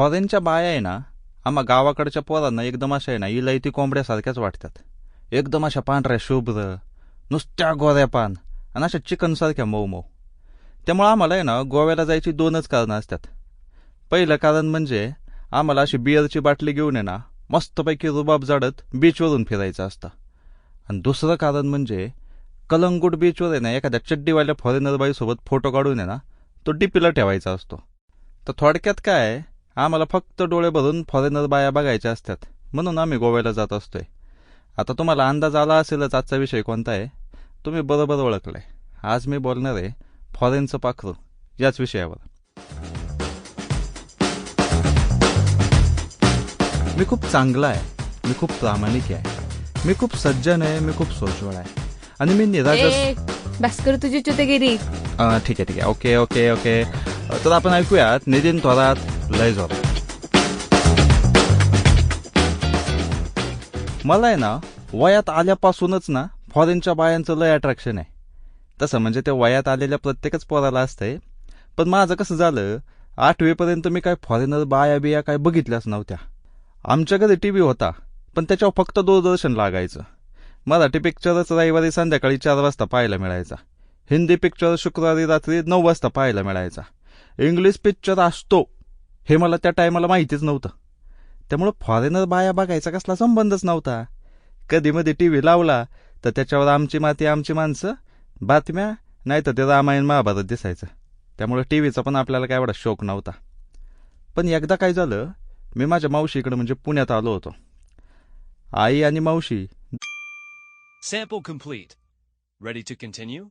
फॉरेनच्या बाया आहे ना आम्हा गावाकडच्या पोरांना एकदम अशा आहे ना इलायती कोंबड्यासारख्याच वाटतात. एकदम अशा पांढऱ्या शुभ्र नुसत्या गोऱ्या पान आणि अशा चिकनसारख्या मऊ मऊ. त्यामुळं आम्हाला आहे ना गोव्याला जायची दोनच कारणं असतात. पहिलं कारण म्हणजे आम्हाला अशी बियरची बाटली घेऊन आहे ना मस्तपैकी रुबाब जाडत बीचवरून फिरायचं असतं. आणि दुसरं कारण म्हणजे कलंगूट बीचवर आहे ना एखाद्या चड्डीवाल्या फॉरेनर बाईसोबत फोटो काढून आहे ना तो डीपीला ठेवायचा असतो. तर थोडक्यात काय आहे, आम्हाला फक्त डोळे भरून फॉरेनर बाया बघायच्या असतात. म्हणून आम्ही गोव्याला जात असतोय. आता तुम्हाला अंदाज आला असेलच आजचा विषय कोणता आहे? तुम्ही बरोबर ओळखलाय. आज मी बोलणार आहे फॉरेनचं पाखरू याच विषयावर. मी खूप चांगला आहे. मी खूप प्रामाणिक आहे. मी खूप सज्जन आहे. मी खूप सोज्वळ आहे. आणि मी निरागस ए बस कर तुझी चुतेगिरी. ठीक आहे ठीक आहे. Okay okay okay. तर आपण ऐकूयात नितीन थोरात लय जोरात. मला आहे ना वयात आल्यापासूनच ना फॉरेनच्या बायांचं लय अट्रॅक्शन आहे. तसं म्हणजे ते वयात आलेल्या प्रत्येकच पोराला असतंय. पण माझं कसं झालं आठवीपर्यंत मी काय फॉरेनर बाया बिया काय बघितल्याच नव्हत्या. आमच्या घरी टी व्ही होता पण त्याच्यावर फक्त दूरदर्शन लागायचं. मराठी पिक्चरच रविवारी संध्याकाळी चार वाजता पाहायला मिळायचा. हिंदी पिक्चर शुक्रवारी रात्री नऊ वाजता पाहायला मिळायचा. इंग्लिश पिक्चर असतो. हे मला त्या टायमाला माहितीच नव्हतं. त्यामुळं फॉरेनर बाया बघायचा कसला संबंधच नव्हता. कधी मध्ये टी व्ही लावला तर त्याच्यावर आमची माती आमची माणसं बातम्या नाही तर ते रामायण महाभारत दिसायचं. त्यामुळं टी व्हीचा पण आपल्याला काय एवढा शौक नव्हता. पण एकदा काय झालं मी माझ्या मावशीकडे म्हणजे पुण्यात आलो होतो. आई आणि मावशी Sample complete. Ready to continue?